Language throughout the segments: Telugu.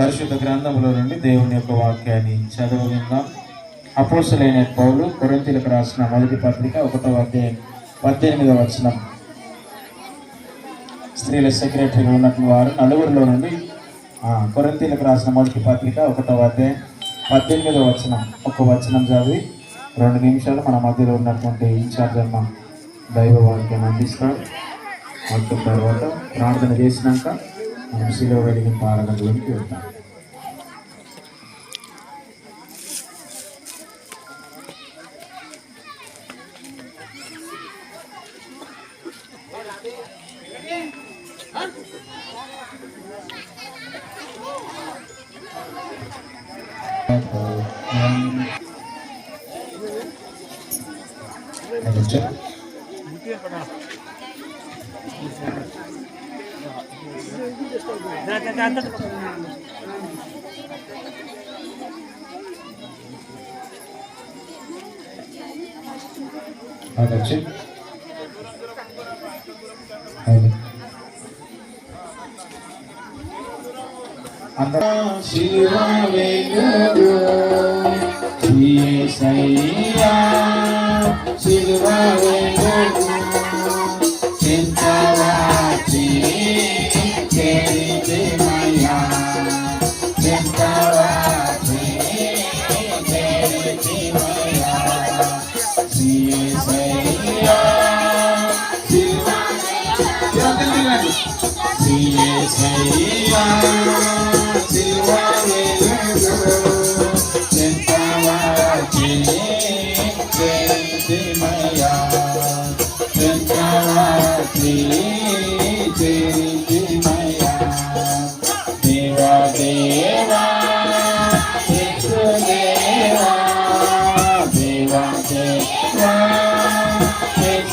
పరిశుద్ధ గ్రంథంలో నుండి దేవుని యొక్క వాక్యాన్ని చదవవిందాం అపోసలైన పౌలు కొరింతీలకు రాసిన మొదటి పత్రిక ఒకటో అధ్యాయం పద్దెనిమిదవ వచనం. స్త్రీల సెక్రటరీగా ఉన్నటువంటి వారు నలుగురిలో నుండి కొరంతీలకు రాసిన మొదటి పత్రిక ఒకటో అధ్యాయం పద్దెనిమిదవ వచనం. ఒక వచనం చదివి రెండు నిమిషాలు మన మధ్యలో ఉన్నటువంటి ఇన్ఛార్జ్ అన్న దైవ వాక్యాన్ని అందిస్తాడు. వాక్యం తర్వాత ప్రార్థన చేసినాక మనం శిలువ వెలిగిన Manager. అవును. అందరూ శిలువ వెలుగు యేసయ్యా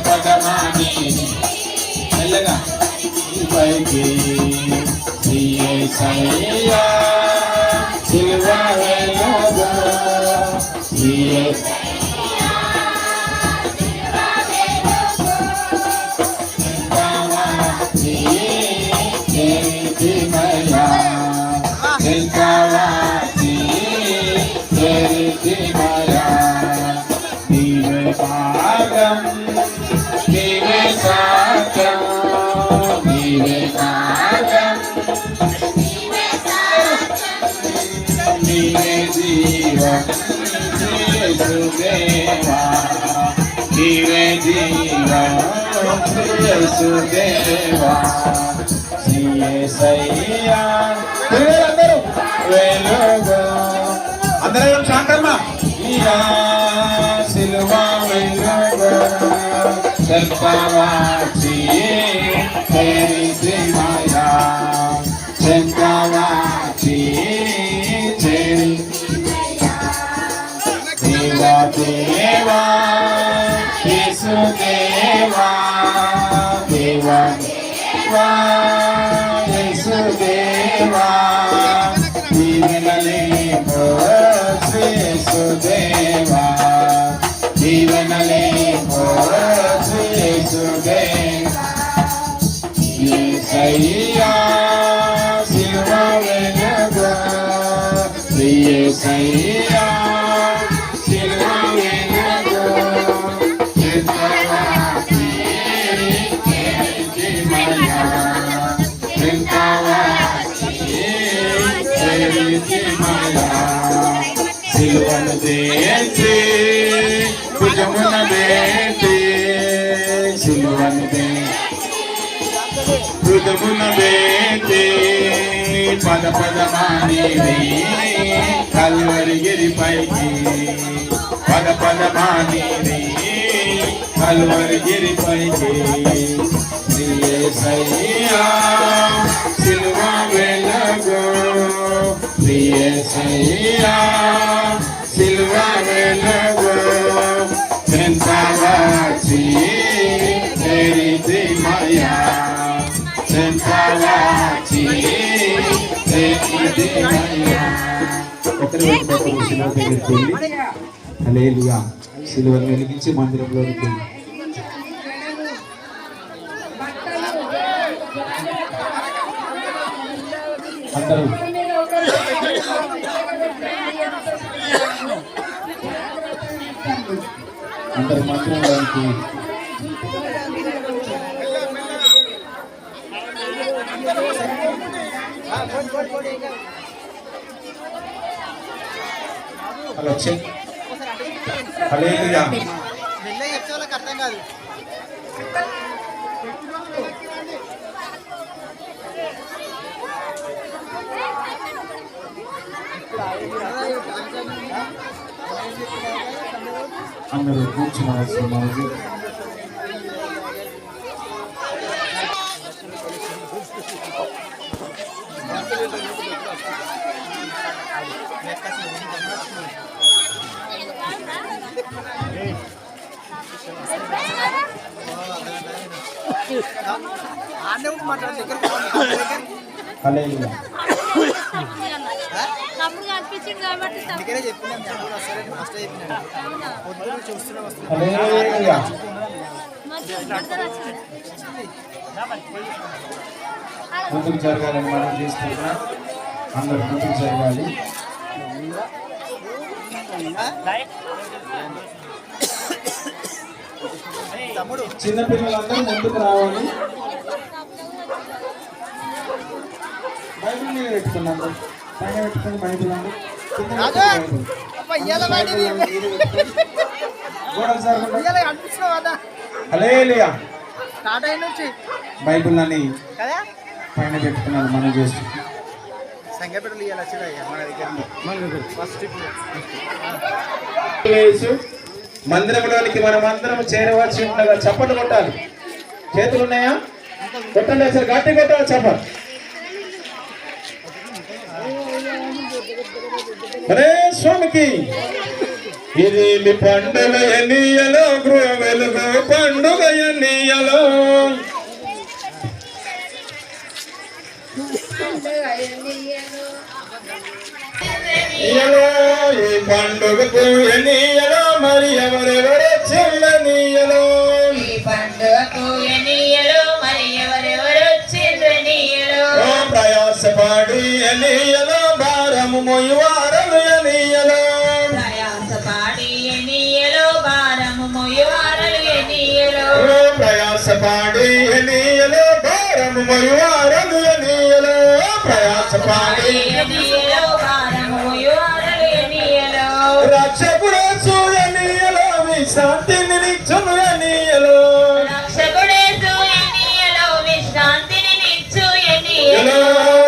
పద పద మాని మెల్లగా పైకి సయ్యా శివ వెలుగు జీవే జీవా సుదేవా సయ్యా అందరూ వెలుగు. అందరూ శాంతమ్మ? ఇయా సిలువ వెలుగు. సర్పవాచి దేవా దేంటి భుజమున దేంటి సిలువను భుజమున దేంటి పద పదమానేది కల్వరిగిరి పైకి పద పదమానేది కల్వరిగిరి పైకి సయ్యా సిలువ వెలగో. ప్రియ సయ్యా సిల్వ వెలుగు చెంతలచి మయ చెంతలచి అలేలుగా సిలువను వెలిగించి మందిరంలోనికి అందరూ అందరి మంత్రులకి హలో చెక్. హలో అర్థం కాదు అందరూ కూర్చున్నాల్సిన మనకి అన్నీ మాట దగ్గర ముందుకు జరగాలని మనం చేస్తున్నా అందరు ముందుకు జరగాలి చిన్నపిల్లలందరూ ముందుకు రావాలి. బైబిల్ మీద పెట్టుకున్నాను. పైన పెట్టుకుని బైబిల్ అండి బైబుల్ అని పైన పెట్టుకున్నాను మనం చేస్తూ. మందిరంలోనికి మనం అందరం చేరవలసి ఉండగా చప్పట్లు కొట్టాలి. చేతులు ఉన్నాయా కొట్టండి అసలు గట్టి కొట్టాలి చప్పట్లు అరే స్వామికి. ఇది మీ పండుగ ఎన్నియలో గృహ వెలుగు పండుగ ఎన్నియలో. ఈ పండుగకు ఎన్నియలో మరి ఎవరెవరు చెల్లనియలో ఈ పండుగకు ఎన్నియలు మరి ఎవరెవరు వచ్చిండ్రు ఎన్నియలు? ఓ ప్రయాసపాడి ఎన్నియలో భారము మొయ్యవారలు ప్రయాసపాడి ఎనీయలో భారము మయువారము ఎనీయలో ప్రయాసపాడి రక్షకుడు చూడనీయలో మీ శాంతిని నిచ్చును ఎనీయలో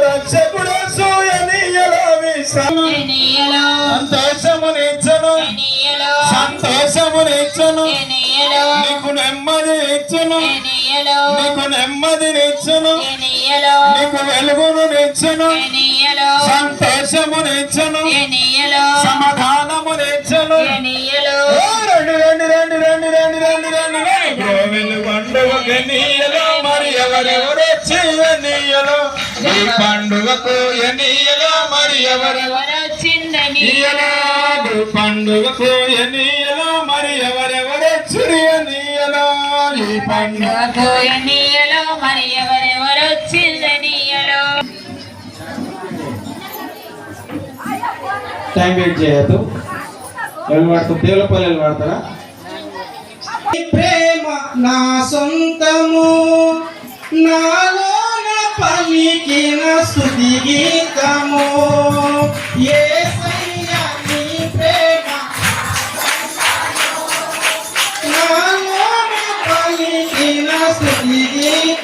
రక్షకుడు చూడనీయలో మీ శాంతిని సంతోషము నిచ్చును. సంతోషము నిచ్చును. నిచ్చును నీకు నెమ్మది నెమ్మదినిచ్చును నీకు వెలుగును నిచ్చును సంతోషము నేర్చను సమాధానము నేర్చను రెండు రెండు రెండు రెండు రెండు రెండు రెండు పండుగ నీయలో పండుగకు నీయలో మరి ఎవరెవరు వచ్చిండ పండుగకు నీయలో మరి ఎవరెవరు ఈ పండుగకు నాకు ఎన్నియలో మరి ఎవరెవరొచ్చిందనియలో టైం వెయిట్ చేయొద్దు. ఎవరు వాడతారు? దేవుల వాడతారా? ప్రేమ నా సొంతము నాలో నా పలికిన స్థుతి గీతము. ఏ sự gì đi